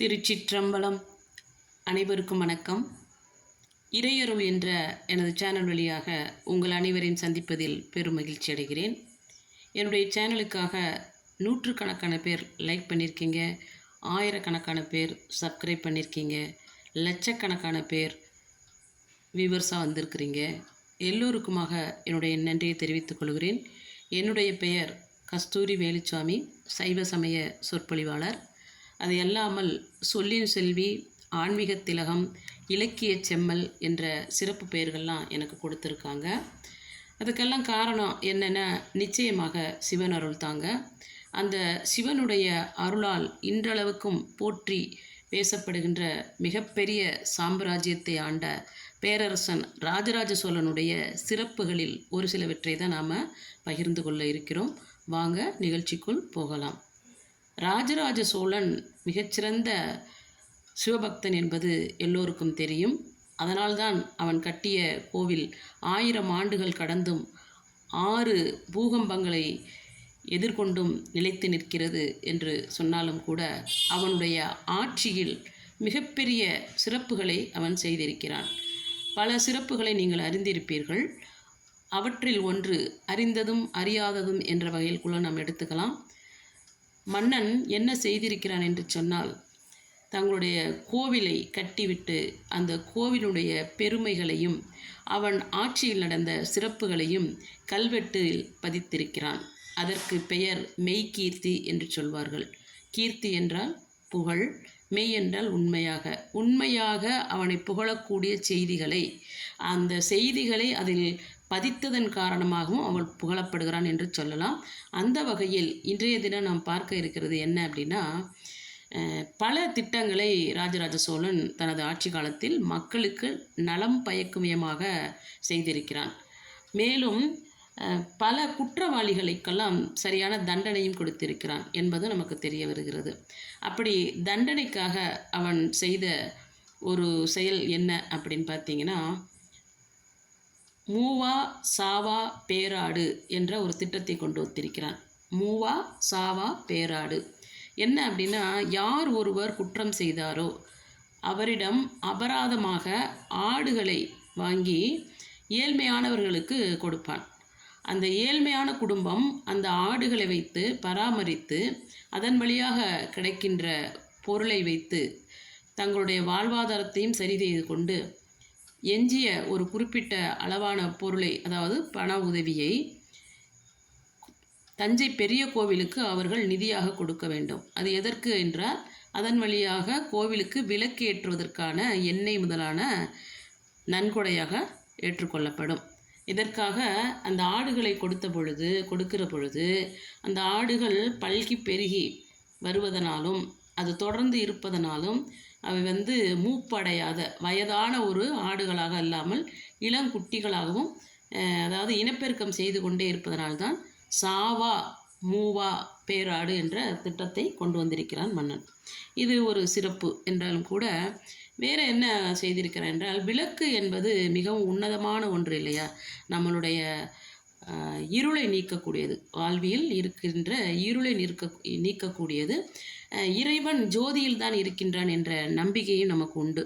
திருச்சிற்றம்பலம். அனைவருக்கும் வணக்கம். இறையரும் என்ற எனது சேனல் வழியாக உங்கள் அனைவரையும் சந்திப்பதில் பெரும் மகிழ்ச்சி அடைகிறேன். என்னுடைய சேனலுக்காக நூற்றுக்கணக்கான பேர் லைக் பண்ணியிருக்கீங்க ஆயிரக்கணக்கான பேர் சப்ஸ்கிரைப் பண்ணியிருக்கீங்க லட்சக்கணக்கான பேர் வியூவர்ஸாக வந்திருக்கிறீங்க. எல்லோருக்குமாக என்னுடைய நன்றியை தெரிவித்துக் கொள்கிறேன். என்னுடைய பெயர் கஸ்தூரி வேலுச்சாமி சைவ சமய சொற்பொழிவாளர். அது அல்லாமல் சொல்லின் செல்வி ஆன்மீக திலகம் இலக்கிய செம்மல் என்ற சிறப்பு பெயர்கள்லாம் எனக்கு கொடுத்துருக்காங்க. அதுக்கெல்லாம் காரணம் என்னென்னா நிச்சயமாக சிவன் அருள் தாங்க. அந்த சிவனுடைய அருளால் இன்றளவுக்கும் போற்றி பேசப்படுகின்ற மிகப்பெரிய சாம்ராஜ்யத்தை ஆண்ட பேரரசன் ராஜராஜ சோழனுடைய சிறப்புகளில் ஒரு சிலவற்றை தான் நாம் பகிர்ந்து கொள்ள இருக்கிறோம். வாங்க நிகழ்ச்சிக்குள் போகலாம். ராஜராஜ சோழன் மிகச்சிறந்த சிவபக்தன் என்பது எல்லோருக்கும் தெரியும். அதனால்தான் அவன் கட்டிய கோவில் ஆயிரம் ஆண்டுகள் கடந்தும் ஆறு பூகம்பங்களை எதிர்கொண்டும் நிலைத்து நிற்கிறது என்று சொன்னாலும் கூட அவனுடைய ஆட்சியில் மிகப்பெரிய சிறப்புகளை அவன் செய்திருக்கிறான். பல சிறப்புகளை நீங்கள் அறிந்திருப்பீர்கள். அவற்றில் ஒன்று அறிந்ததும் அறியாததும் என்ற வகையில் கூட நாம் எடுத்துக்கலாம். மன்னன் என்ன செய்திருக்கிறான் என்று சொன்னால் தங்களுடைய கோவிலை கட்டிவிட்டு அந்த கோவிலுடைய பெருமைகளையும் அவன் ஆட்சியில் நடந்த சிறப்புகளையும் கல்வெட்டில் பதித்திருக்கிறான். அதற்கு பெயர் மெய்கீர்த்தி என்று சொல்வார்கள். கீர்த்தி என்றால் புகழ் மெய் என்றால் உண்மையாக. உண்மையாக அவனை புகழக்கூடிய செய்திகளை அந்த செய்திகளை அதில் பதித்ததன் காரணமாகவும் அவள் புகழப்படுகிறான் என்று சொல்லலாம். அந்த வகையில் இன்றைய தினம் நாம் பார்க்க இருக்கிறது என்ன அப்படின்னா பல திட்டங்களை ராஜராஜ சோழன் தனது ஆட்சி காலத்தில் மக்களுக்கு நலம் பயக்கும் விதமாக செய்திருக்கிறான். மேலும் பல குற்றவாளிகளுக்கெல்லாம் சரியான தண்டனையும் கொடுத்திருக்கிறான் என்பது நமக்கு தெரிய வருகிறது. அப்படி தண்டனைக்காக அவன் செய்த ஒரு செயல் என்ன அப்படின்னு பார்த்தீங்கன்னா மூவா சாவா பேராடு என்ற ஒரு திட்டத்தை கொண்டு வந்திருக்கிறான் மூவா சாவா பேராடு. என்ன அப்படின்னா யார் ஒருவர் குற்றம் செய்தாரோ அவரிடம் அபராதமாக ஆடுகளை வாங்கி ஏழ்மையானவர்களுக்கு கொடுப்பான். அந்த ஏழ்மையான குடும்பம் அந்த ஆடுகளை வைத்து பராமரித்து அதன் வழியாக கிடைக்கின்ற பொருளை வைத்து தங்களுடைய வாழ்வாதாரத்தையும் சரி செய்து கொண்டு எஞ்சிய ஒரு குறிப்பிட்ட அளவான பொருளை அதாவது பண உதவியை தஞ்சை பெரிய கோவிலுக்கு அவர்கள் நிதியாக கொடுக்க வேண்டும். அது எதற்கு என்றால் அதன் வழியாக கோவிலுக்கு விளக்கு ஏற்றுவதற்கான எண்ணெய் முதலான நன்கொடையாக ஏற்றுக்கொள்ளப்படும். இதற்காக அந்த ஆடுகளை கொடுத்த பொழுது கொடுக்கிற பொழுது அந்த ஆடுகள் பல்கி பெருகி வருவதனாலும் அது தொடர்ந்து இருப்பதனாலும் அவை வந்து மூப்படையாத வயதான ஒரு ஆடுகளாக இல்லாமல் இளங்குட்டிகளாகவும் அதாவது இனப்பெருக்கம் செய்து கொண்டே இருப்பதனால்தான் சாவா மூவா பேராடு என்ற திட்டத்தை கொண்டு வந்திருக்கிறான் மன்னன். இது ஒரு சிறப்பு என்றாலும் கூட வேறு என்ன செய்திருக்கிறார் என்றால் விளக்கு என்பது மிகவும் உன்னதமான ஒன்று இல்லையா? நம்மளுடைய இருளை நீக்கக்கூடியது. வாழ்வியல் இருக்கின்ற இருளை நிற்க நீக்கக்கூடியது. இறைவன் ஜோதியில் தான் இருக்கின்றான் என்ற நம்பிக்கையும் நமக்கு உண்டு.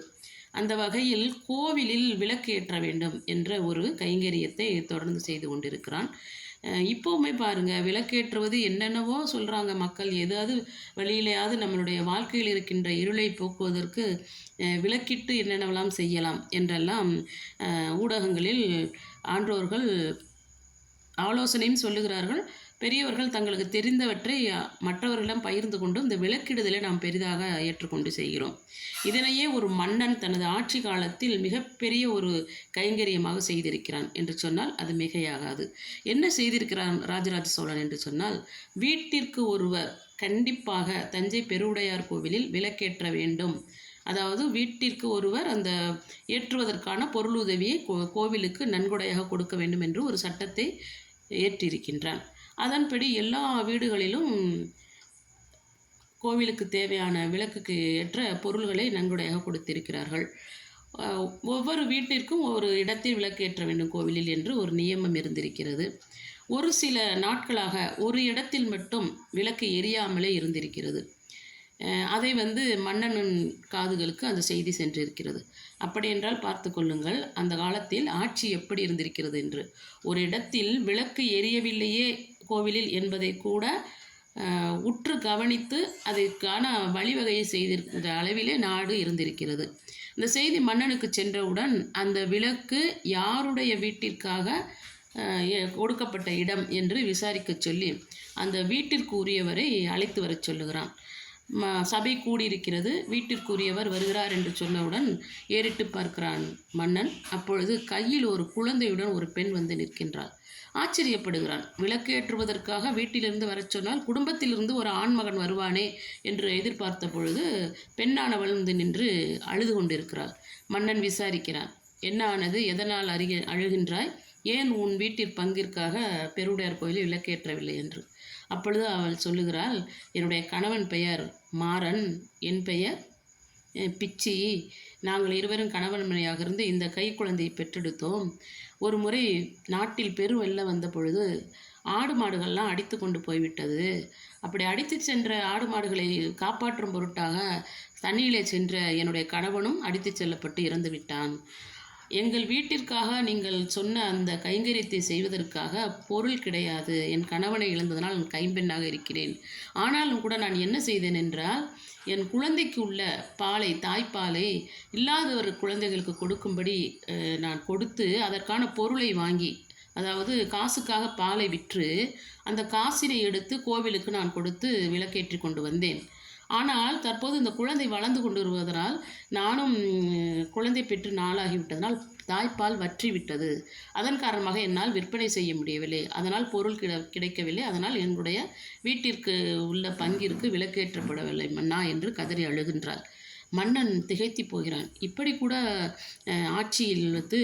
அந்த வகையில் கோவிலில் விளக்கு ஏற்ற வேண்டும் என்ற ஒரு கைங்கரியத்தை தொடர்ந்து செய்து கொண்டிருக்கிறான். இப்போவுமே பாருங்கள் விளக்கேற்றுவது என்னென்னவோ சொல்கிறாங்க மக்கள். ஏதாவது வழியிலையாவது நம்மளுடைய வாழ்க்கையில் இருக்கின்ற இருளை போக்குவதற்கு விளக்கிட்டு என்னென்னவெல்லாம் செய்யலாம் என்றெல்லாம் ஊடகங்களில் ஆன்றோர்கள் ஆலோசனையும் சொல்லுகிறார்கள். பெரியவர்கள் தங்களுக்கு தெரிந்தவற்றை மற்றவர்களிடம் பகிர்ந்து கொண்டு இந்த விளக்கிடுதலை நாம் பெரிதாக ஏற்றுக்கொண்டு செய்கிறோம். இதனையே ஒரு மன்னன் தனது ஆட்சி காலத்தில் மிகப்பெரிய ஒரு கைங்கரியமாக செய்திருக்கிறான் என்று சொன்னால் அது மிகையாகாது. என்ன செய்திருக்கிறான் ராஜராஜ சோழன் என்று சொன்னால் வீட்டிற்கு ஒருவர் கண்டிப்பாக தஞ்சை பெருவுடையார் கோவிலில் விளக்கேற்ற வேண்டும். அதாவது வீட்டிற்கு ஒருவர் அந்த ஏற்றுவதற்கான பொருளுதவியை கோ கோவிலுக்கு நன்கொடையாக கொடுக்க வேண்டும் என்று ஒரு சட்டத்தை ஏற்றிருக்கின்றார். அதன்படி எல்லா வீடுகளிலும் கோவிலுக்கு தேவையான விளக்குக்கு ஏற்ற பொருள்களை நன்கொடையாக கொடுத்திருக்கிறார்கள். ஒவ்வொரு வீட்டிற்கும் ஒரு இடத்தில் விளக்கு ஏற்ற வேண்டும் கோவிலில் என்று ஒரு நியமம் இருந்திருக்கிறது. ஒரு சில நாட்களாக ஒரு இடத்தில் மட்டும் விளக்கு எரியாமலே இருந்திருக்கிறது. அதை வந்து மன்னனின் காதுகளுக்கு அந்த செய்தி சென்றிருக்கிறது. அப்படியென்றால் பார்த்து கொள்ளுங்கள் அந்த காலத்தில் ஆட்சி எப்படி இருந்திருக்கிறது என்று. ஒரு இடத்தில் விளக்கு எரியவில்லையே கோவிலில் என்பதை கூட உற்று கவனித்து அதற்கான வழிவகையை செய்திருக்கிற அளவிலே நாடு இருந்திருக்கிறது. இந்த செய்தி மன்னனுக்கு சென்றவுடன் அந்த விளக்கு யாருடைய வீட்டிற்காக கொடுக்கப்பட்ட இடம் என்று விசாரிக்கச் சொல்லி அந்த வீட்டிற்கு உரியவரை அழைத்து வரச் சொல்லுகிறான். சபை கூடியிருக்கிறது. வீட்டிற்குரியவர் வருகிறார் என்று சொன்னவுடன் ஏறிட்டு பார்க்கிறான் மன்னன். அப்பொழுது கையில் ஒரு குழந்தையுடன் ஒரு பெண் வந்து நிற்கின்றாள். ஆச்சரியப்படுகிறான். விளக்கேற்றுவதற்காக வீட்டிலிருந்து வரச் சொன்னால் குடும்பத்திலிருந்து ஒரு ஆண்மகன் வருவானே என்று எதிர்பார்த்த பொழுது பெண்ணானவள் வந்து நின்று அழுது கொண்டிருக்கிறாள். மன்னன் விசாரிக்கிறான். என்ன ஆனது? எதனால் அறிக அழுகின்றாய்? ஏன் உன் வீட்டிற் பங்கிற்காக பெருவுடையார் கோயிலில் விளக்கேற்றவில்லை என்று? அப்பொழுது அவள் சொல்லுகிறாள் என்னுடைய கணவன் பெயர் மாறன் என் பெயர். பிச்சி. நாங்கள் இருவரும் கணவன் மனையாக இருந்து இந்த கை குழந்தையை பெற்றெடுத்தோம். ஒரு முறை நாட்டில் பெருவெள்ளம் வந்த பொழுது ஆடு மாடுகள்லாம் அடித்து கொண்டு போய்விட்டது. அப்படி அடித்து சென்ற ஆடு மாடுகளை காப்பாற்றும் பொருட்டாக தண்ணியிலே சென்ற என்னுடைய கணவனும் அடித்து செல்லப்பட்டு இறந்து விட்டான் எங்கள் வீட்டிற்காக நீங்கள் சொன்ன அந்த கைங்கரியத்தை செய்வதற்காக பொருள் கிடையாது. என் கணவனை இழந்ததனால் நான் கைம்பெண்ணாக இருக்கிறேன். ஆனாலும் கூட நான் என்ன செய்தேன் என்றால் என் குழந்தைக்கு உள்ள பாலை தாய்ப்பாலை இல்லாதவர் குழந்தைகளுக்கு கொடுக்கும்படி நான் கொடுத்து அதற்கான பொருளை வாங்கி அதாவது காசுக்காக பாலை விற்று அந்த காசினை எடுத்து கோவிலுக்கு நான் கொடுத்து விளக்கேற்றி கொண்டு வந்தேன். ஆனால் தற்போது இந்த குழந்தை வளர்ந்து கொண்டு வருவதனால் நானும் குழந்தை பெற்று நாளாகிவிட்டதனால் தாய்ப்பால் வற்றி விட்டது அதன் காரணமாக என்னால் விற்பனை செய்ய முடியவில்லை. அதனால் பொருள் கிட கிடைக்கவில்லை. அதனால் என்னுடைய வீட்டிற்கு உள்ள பங்கிற்கு விலக்கேற்றப்படவில்லை. மன்னா என்று கதறி அழுகின்றாள். மன்னன் திகைத்து போகிறான். இப்படி கூட ஆட்சியில் வந்து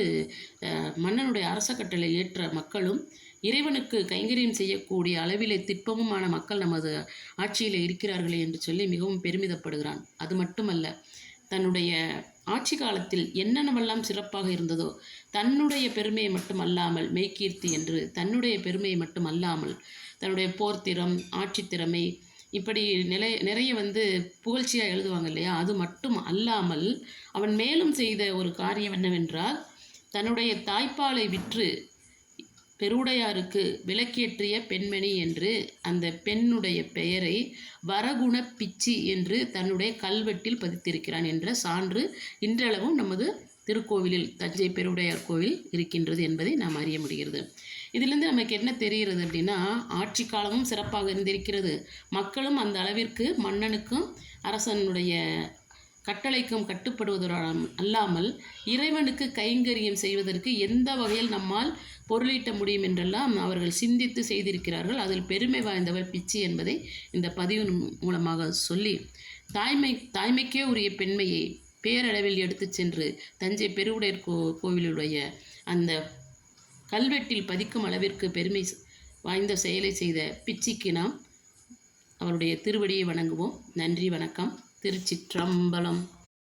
மன்னனுடைய அரச கட்டளை ஏற்ற மக்களும் இறைவனுக்கு கைங்கரியம் செய்யக்கூடிய அளவிலே திட்பமுமான மக்கள் நமது ஆட்சியில் இருக்கிறார்களே என்று சொல்லி மிகவும் பெருமிதப்படுகிறான். அது மட்டுமல்ல தன்னுடைய ஆட்சி காலத்தில் என்னென்னவெல்லாம் சிறப்பாக இருந்ததோ தன்னுடைய பெருமையை மட்டும் அல்லாமல் மெய்கீர்த்தி என்று தன்னுடைய பெருமையை மட்டும் அல்லாமல் தன்னுடைய போர்த்திறம் ஆட்சித்திறமை இப்படி நிலை நிறைய வந்து புகழ்ச்சியாக எழுதுவாங்க இல்லையா? அது மட்டும் அல்லாமல் அவன் மேலும் செய்த ஒரு காரியம் என்னவென்றால் தன்னுடைய தாய்ப்பாலை விற்று பெருவுடையாருக்கு விளக்கேற்றிய பெண்மணி என்று அந்த பெண்ணுடைய பெயரை வரகுண பிச்சி என்று தன்னுடைய கல்வெட்டில் பதித்திருக்கிறான் என்ற சான்று இன்றளவும் நமது திருக்கோவிலில் தஞ்சை பெருவுடையார் கோவில் இருக்கின்றது என்பதை நாம் அறிய முடிகிறது. இதிலிருந்து நமக்கு என்ன தெரிகிறது அப்படின்னா ஆட்சி காலமும் சிறப்பாக இருந்திருக்கிறது. மக்களும் அந்த அளவிற்கு மன்னனுக்கும் அரசனுடைய கட்டளைக்கும் கட்டுப்படுவதுடன் அல்லாமல் இறைவனுக்கு கைங்கரியம் செய்வதற்கு எந்த வகையில் நம்மால் பொருளீட்ட முடியும் என்றெல்லாம் அவர்கள் சிந்தித்து செய்திருக்கிறார்கள். அதில் பெருமை வாய்ந்தவர் பிச்சி என்பதை இந்த பதிவின் மூலமாக சொல்லி தாய்மை தாய்மைக்கே உரிய பெண்மையை பேரளவில் எடுத்துச் சென்று தஞ்சை பெருவுடையர் கோ கோவிலுடைய அந்த கல்வெட்டில் பதிக்கும் அளவிற்கு பெருமை வாய்ந்த செயலை செய்த பிச்சிக்கு நாம் அவருடைய திருவடியை வணங்குவோம். நன்றி வணக்கம். திருச்சிற்றம்பலம்.